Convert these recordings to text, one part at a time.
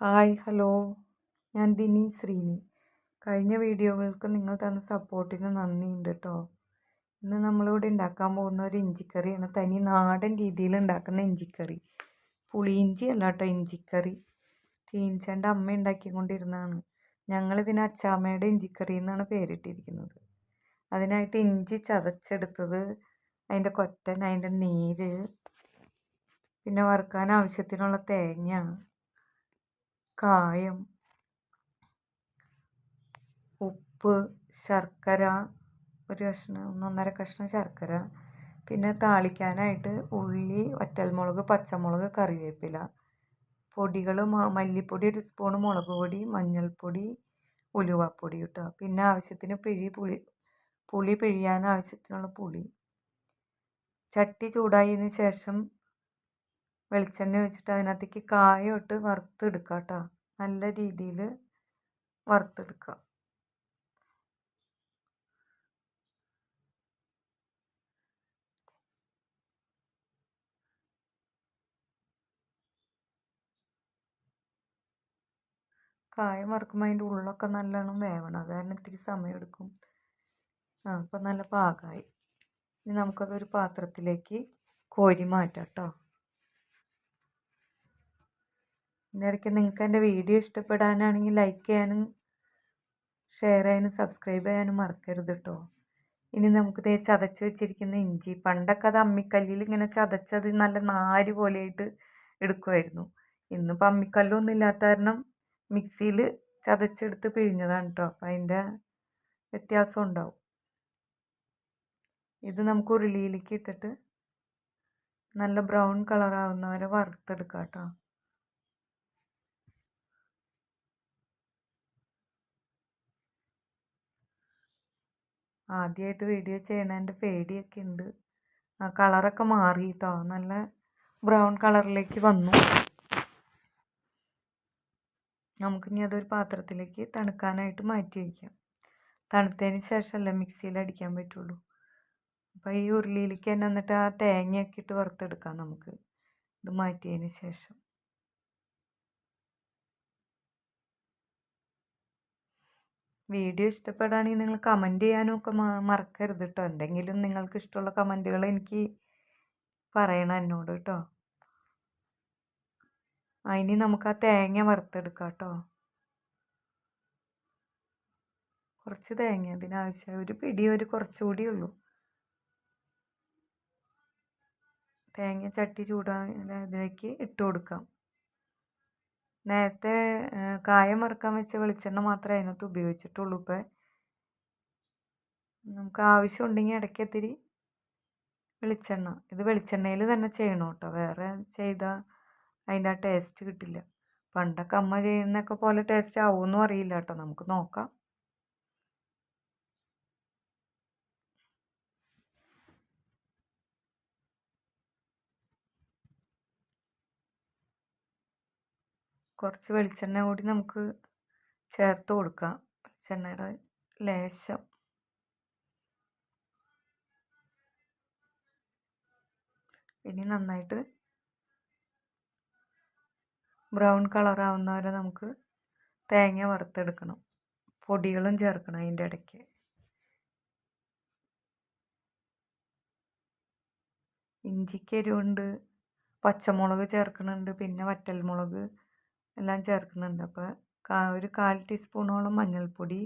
Hi hello. ഞാൻ ദിനി ശ്രീനി. കഴിഞ്ഞ വീഡിയോകൾക്ക് നിങ്ങൾ തന്ന സപ്പോർട്ടിന് നന്ദിയുണ്ട് കേട്ടോ ഇന്ന് നമ്മളിവിടെ ഉണ്ടാക്കാൻ പോകുന്ന ഒരു ഇഞ്ചിക്കറിയാണ്. തനി നാടൻ രീതിയിൽ ഉണ്ടാക്കുന്ന ഇഞ്ചിക്കറി. പുളിയിഞ്ചി അല്ല കേട്ടോ ഇഞ്ചിക്കറി. ചീനിച്ചേന്റെ അമ്മ ഉണ്ടാക്കിക്കൊണ്ടിരുന്നതാണ്. ഞങ്ങളിതിന് അച്ചാമ്മയുടെ ഇഞ്ചിക്കറി എന്നാണ് പേരിട്ടിരിക്കുന്നത്. അതിനായിട്ട് ഇഞ്ചി ചതച്ചെടുത്തത് അതിന്റെ കൊറ്റൻ അതിന്റെ നീര് പിന്നെ വറുക്കാൻ ആവശ്യത്തിനുള്ള തേങ്ങ. കായം ഉപ്പ് ശർക്കര ഒരു കഷ്ണം ഒന്നൊന്നര കഷ്ണം ശർക്കര. പിന്നെ താളിക്കാനായിട്ട് ഉള്ളി വറ്റൽമുളക് പച്ചമുളക് കറിവേപ്പില. പൊടികൾ മല്ലിപ്പൊടി ഒരു സ്പൂൺ മുളക് പൊടി മഞ്ഞൾപ്പൊടി ഉലുവപ്പൊടി കേട്ടോ പിന്നെ ആവശ്യത്തിന് പിഴി പുളി പുളി പിഴിയാൻ ആവശ്യത്തിനുള്ള പുളി. ചട്ടി ചൂടായതിന് ശേഷം വെളിച്ചെണ്ണ ഒഴിച്ചിട്ട് അതിനകത്തേക്ക് കായം ഇട്ട് വറുത്തെടുക്കുക കേട്ടോ നല്ല രീതിയിൽ വറുത്തെടുക്കുക കായം വറുക്കുമ്പോൾ അതിന്റെ ഉള്ളൊക്കെ നല്ലോണം വേവണം. അത് കാരണം ഇത്തിരി സമയമെടുക്കും ആ അപ്പം നല്ല പാകമായി ഇനി നമുക്കതൊരു പാത്രത്തിലേക്ക് കോരി മാറ്റാം കേട്ടോ ഇതിന്റെ ഇടയ്ക്ക് നിങ്ങൾക്ക് എന്റെ വീഡിയോ ഇഷ്ടപ്പെടാനാണെങ്കിൽ ലൈക്ക് ചെയ്യാനും ഷെയർ ചെയ്യാനും സബ്സ്ക്രൈബ് ചെയ്യാനും മറക്കരുത് കേട്ടോ ഇനി നമുക്ക് ദേ ചതച്ച് വെച്ചിരിക്കുന്ന ഇഞ്ചി പണ്ടൊക്കെ അത് അമ്മിക്കല്ലിൽ ഇങ്ങനെ ചതച്ചത് നല്ല നാര് പോലെയായിട്ട് എടുക്കുമായിരുന്നു ഇന്നിപ്പോൾ അമ്മിക്കല്ലൊന്നും ഇല്ലാത്ത കാരണം മിക്സിയിൽ ചതച്ചെടുത്ത് പിഴിഞ്ഞതാണ് കേട്ടോ അപ്പം അതിന്റെ വ്യത്യാസം ഉണ്ടാവും. ഇത് നമുക്ക് ഉരുളിയിലേക്ക് ഇട്ടിട്ട് നല്ല ബ്രൗൺ കളറാവുന്ന വരെ വറുത്തെടുക്കാം കേട്ടോ ആദ്യമായിട്ട് വീഡിയോ ചെയ്യണതിന്റെ പേടിയൊക്കെ ഉണ്ട്. ആ കളറൊക്കെ മാറി കേട്ടോ നല്ല ബ്രൗൺ കളറിലേക്ക് വന്നു. നമുക്കിനി അതൊരു പാത്രത്തിലേക്ക് തണുക്കാനായിട്ട് മാറ്റി വയ്ക്കാം. തണുത്തതിന് ശേഷമല്ലേ മിക്സിയിൽ അടിക്കാൻ പറ്റുള്ളൂ. അപ്പോൾ ഈ ഉരുളിയിലേക്ക് തന്നെ എന്നിട്ട് ആ തേങ്ങയൊക്കെ ഇട്ട് വറുത്തെടുക്കാം നമുക്ക്. ഇത് മാറ്റിയതിന് ശേഷം. വീഡിയോ ഇഷ്ടപ്പെടുകയാണെങ്കിൽ നിങ്ങൾ കമന്റ് ചെയ്യാനും ഒക്കെ മറക്കരുത് കേട്ടോ എന്തെങ്കിലും നിങ്ങൾക്ക് ഇഷ്ടമുള്ള കമന്റുകൾ എനിക്ക് പറയണം എന്നോട് കേട്ടോ അതിന് നമുക്ക് ആ തേങ്ങ വറുത്തെടുക്കാം കേട്ടോ കുറച്ച് തേങ്ങ അതിനാവശ്യം ഒരു പിടി ഒരു കുറച്ചുകൂടി ഉള്ളൂ. തേങ്ങ ചട്ടി ചൂടാ ഇതിലേക്ക് ഇട്ട് കൊടുക്കാം. നേരത്തെ കായം വറുക്കാൻ വെച്ച വെളിച്ചെണ്ണ മാത്രമേ അതിനകത്ത് ഉപയോഗിച്ചിട്ടുള്ളൂ ഇപ്പോൾ നമുക്ക് ആവശ്യമുണ്ടെങ്കിൽ ഇടയ്ക്ക് ഇത്തിരി വെളിച്ചെണ്ണ. ഇത് വെളിച്ചെണ്ണയിൽ തന്നെ ചെയ്യണം കേട്ടോ. വേറെ ചെയ്താൽ അതിന്റെ ആ ടേസ്റ്റ് കിട്ടില്ല. പണ്ടൊക്കെ അമ്മ ചെയ്യുന്നതൊക്കെ പോലെ ടേസ്റ്റ് ആവുമെന്നും അറിയില്ല കേട്ടോ. നമുക്ക് നോക്കാം. കുറച്ച് വെളിച്ചെണ്ണ കൂടി നമുക്ക് ചേർത്ത് കൊടുക്കാം. വെളിച്ചെണ്ണയുടെ ലേശം. ഇനി നന്നായിട്ട് ബ്രൗൺ കളറാവുന്ന വരെ നമുക്ക് തേങ്ങ വറുത്തെടുക്കണം. പൊടികളും ചേർക്കണം അതിന്റെ ഇടയ്ക്ക്. ഇഞ്ചിക്ക് എരിവുണ്ട് പച്ചമുളക് ചേർക്കുന്നുണ്ട് പിന്നെ വറ്റൽമുളക്. എല്ലാം ചേർക്കുന്നുണ്ട്. അപ്പോൾ ഒരു കാൽ ടീസ്പൂണോളം മഞ്ഞൾപ്പൊടി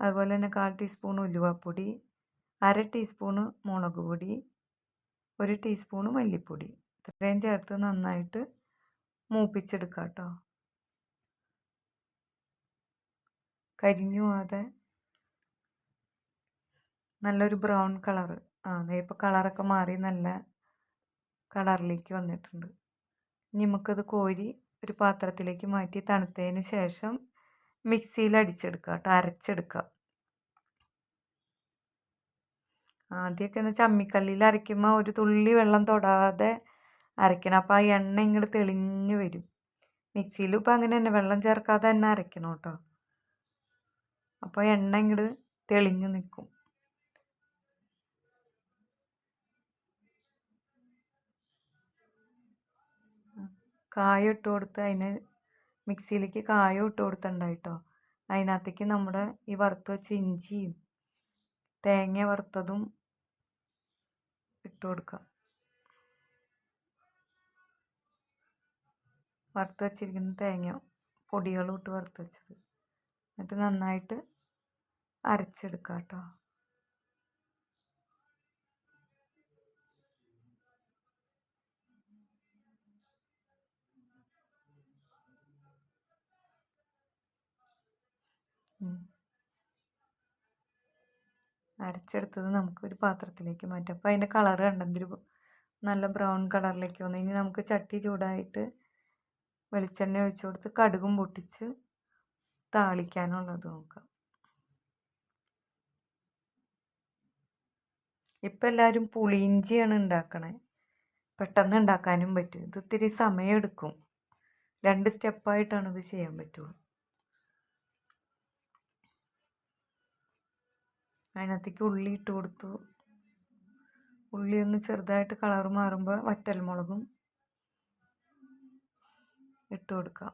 അതുപോലെ തന്നെ കാൽ ടീസ്പൂൺ ഉലുവപ്പൊടി അര ടീസ്പൂണ് മുളക് പൊടി ഒരു ടീസ്പൂണ് മല്ലിപ്പൊടി. ഇത്രയും ചേർത്ത് നന്നായിട്ട് മൂപ്പിച്ചെടുക്കുക കേട്ടോ കരിഞ്ഞു നല്ലൊരു ബ്രൗൺ കളറ്. ആ ഇപ്പോൾ കളറൊക്കെ മാറി നല്ല കളറിലേക്ക് വന്നിട്ടുണ്ട്. ഇനി നമുക്കത് കോരി ഒരു പാത്രത്തിലേക്ക് മാറ്റി തണുത്തതിന് ശേഷം മിക്സിയിൽ അടിച്ചെടുക്കുക കേട്ടോ അരച്ചെടുക്കുക. ആദ്യമൊക്കെ എന്ന് വെച്ചാൽ അമ്മിക്കല്ലിൽ അരയ്ക്കുമ്പോൾ ഒരു തുള്ളി വെള്ളം തൊടാതെ അരയ്ക്കണം. അപ്പോൾ ആ എണ്ണ ഇങ്ങോട്ട് തെളിഞ്ഞ് വരും. മിക്സിയിൽ ഇപ്പോൾ അങ്ങനെ തന്നെ വെള്ളം ചേർക്കാതെ തന്നെ അരയ്ക്കണം കേട്ടോ. അപ്പോൾ എണ്ണ ഇങ്ങോട്ട് തെളിഞ്ഞ് നിൽക്കും. കായ ഇട്ട് കൊടുത്ത് അതിന് മിക്സിയിലേക്ക് കായം ഇട്ട് കൊടുത്തിട്ടുണ്ടായിട്ടോ അതിനകത്തേക്ക് നമ്മുടെ ഈ വറുത്ത് വെച്ച ഇഞ്ചിയും തേങ്ങ വറുത്തതും ഇട്ട് കൊടുക്കാം. വറുത്ത് വെച്ചിരിക്കുന്ന തേങ്ങ പൊടികളും ഇട്ട് വറുത്ത് വെച്ചത്. എന്നിട്ട് നന്നായിട്ട് അരച്ചെടുക്കാം കേട്ടോ അരച്ചെടുത്തത് നമുക്കൊരു പാത്രത്തിലേക്ക് മാറ്റാം. അപ്പോൾ അതിന്റെ കളർ കണ്ടെങ്കിൽ നല്ല ബ്രൗൺ കളറിലേക്ക് വന്നു. ഇനി നമുക്ക് ചട്ടി ചൂടായിട്ട് വെളിച്ചെണ്ണ ഒഴിച്ചു കൊടുത്ത് കടുകും പൊട്ടിച്ച് താളിക്കാനുള്ളത് നോക്കാം. ഇപ്പം എല്ലാവരും പുളിയിഞ്ചിയാണ് ഉണ്ടാക്കണേ. പെട്ടെന്ന് ഉണ്ടാക്കാനും പറ്റും. ഇത് ഇത്തിരി സമയമെടുക്കും രണ്ട് സ്റ്റെപ്പായിട്ടാണ് ഇത് ചെയ്യാൻ പറ്റുള്ളൂ. അതിനകത്തേക്ക് ഉള്ളി ഇട്ട് കൊടുത്തു. ഉള്ളി ഒന്ന് ചെറുതായിട്ട് കളർ മാറുമ്പോൾ വറ്റൽമുളകും ഇട്ട് കൊടുക്കാം.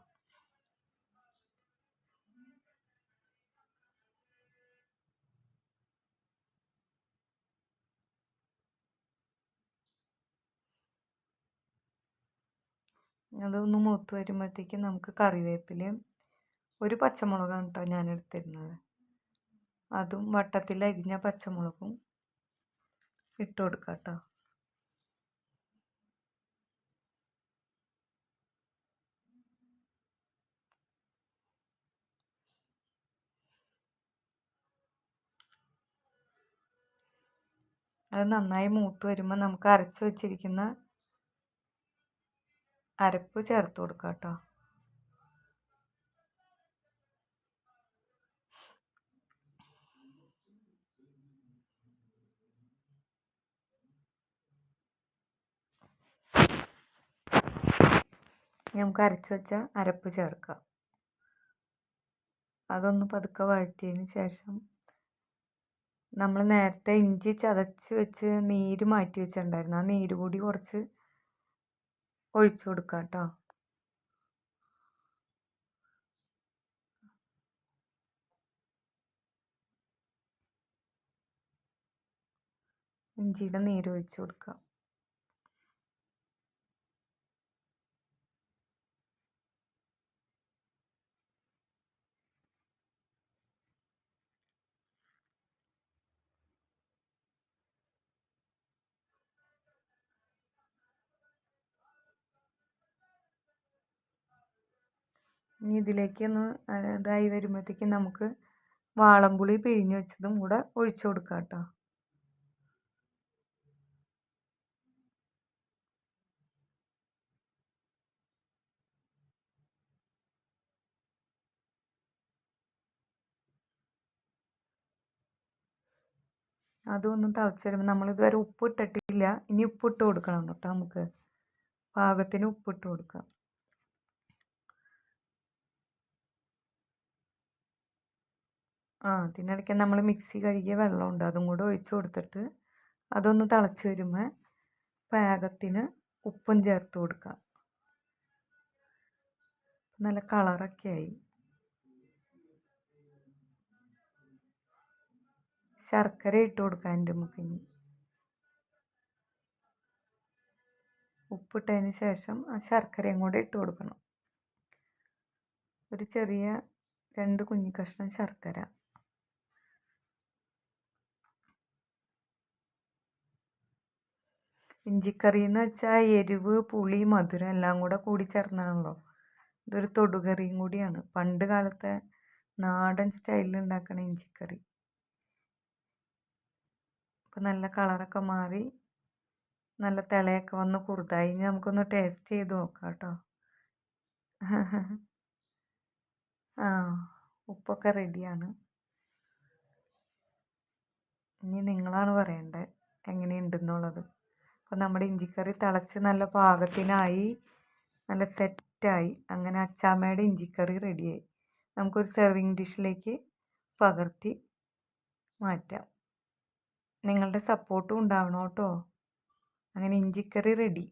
അതൊന്ന് മൂത്ത് വരുമ്പോഴത്തേക്കും നമുക്ക് കറിവേപ്പിലയും ഒരു പച്ചമുളകാണ് കേട്ടോ ഞാൻ എടുത്തിരുന്നത് അതും വട്ടത്തിൽ അരിഞ്ഞ പച്ചമുളകും ഇട്ട് കൊടുക്കാം കേട്ടോ അത് നന്നായി മൂത്ത് വരുമ്പോൾ നമുക്ക് അരച്ച് വെച്ചിരിക്കുന്ന അരപ്പ് ചേർത്ത് കൊടുക്കാം കേട്ടോ നമുക്ക് അരച്ച് വെച്ച അരപ്പ് ചേർക്കുക അതൊന്ന് പതുക്കെ വഴറ്റിയതിന് ശേഷം നമ്മൾ നേരത്തെ ഇഞ്ചി ചതച്ച് വെച്ച് നീര് മാറ്റി വെച്ചിട്ടുണ്ടായിരുന്നു. ആ നീര് കൂടി കുറച്ച് ഒഴിച്ചു കൊടുക്കാം കേട്ടോ. ഇഞ്ചിയുടെ നീര് ഒഴിച്ചു കൊടുക്കാം. ഇനി ഇതിലേക്ക് ഒന്ന് ഇതായി വരുമ്പോഴത്തേക്കും നമുക്ക് വാളംപുളി പിഴിഞ്ഞ് വെച്ചതും കൂടെ ഒഴിച്ചു കൊടുക്കാം കേട്ടോ. അതൊന്നും തിളച്ച് വരുമ്പോൾ നമ്മളിതുവരെ ഉപ്പ് ഇട്ടിട്ടില്ല ഇനി ഉപ്പിട്ട് കൊടുക്കണം കേട്ടോ നമുക്ക്. പാകത്തിന് ഉപ്പിട്ട് കൊടുക്കാം. ആ അതിനിടയ്ക്ക് നമ്മൾ മിക്സി കഴുകിയ വെള്ളമുണ്ട് അതും കൂടെ ഒഴിച്ച് കൊടുത്തിട്ട് അതൊന്ന് തിളച്ച് വരുമ്പോൾ പാകത്തിന് ഉപ്പും ചേർത്ത് കൊടുക്കുക നല്ല കളറൊക്കെ ആയി. ശർക്കര ഇട്ട് കൊടുക്കാം എന്റെ മുക്കിന് ഉപ്പിട്ടതിന് ശേഷം ആ ശർക്കരയും കൂടെ ഇട്ട് കൊടുക്കണം. ഒരു ചെറിയ രണ്ട് കുഞ്ഞി കഷ്ണം ശർക്കര. ഇഞ്ചിക്കറി എന്ന് വെച്ചാൽ എരിവ് പുളി മധുരം എല്ലാം കൂടെ കൂടി ചേർന്നതാണല്ലോ ഇതൊരു തൊടുകറിയും കൂടിയാണ്. പണ്ട് കാലത്തെ നാടൻ സ്റ്റൈലിൽ ഉണ്ടാക്കണ ഇഞ്ചിക്കറി. ഇപ്പം നല്ല കളറൊക്കെ മാറി നല്ല തിളയൊക്കെ വന്ന് കുറുതായി. ഇനി നമുക്കൊന്ന് ടേസ്റ്റ് ചെയ്ത് നോക്കാം കേട്ടോ. ആ ഉപ്പൊക്കെ റെഡിയാണ് ഇനി നിങ്ങളാണ് പറയേണ്ടത് എങ്ങനെയുണ്ടെന്നുള്ളത്. അപ്പോൾ നമ്മുടെ ഇഞ്ചിക്കറി തിളച്ച് നല്ല പാകത്തിനായി നല്ല സെറ്റായി. അങ്ങനെ അച്ചാമ്മയുടെ ഇഞ്ചിക്കറി റെഡിയായി. നമുക്കൊരു സെർവിങ് ഡിഷിലേക്ക് പകർത്തി മാറ്റാം. നിങ്ങളുടെ സപ്പോർട്ടും ഉണ്ടാവണം കേട്ടോ. അങ്ങനെ ഇഞ്ചിക്കറി റെഡി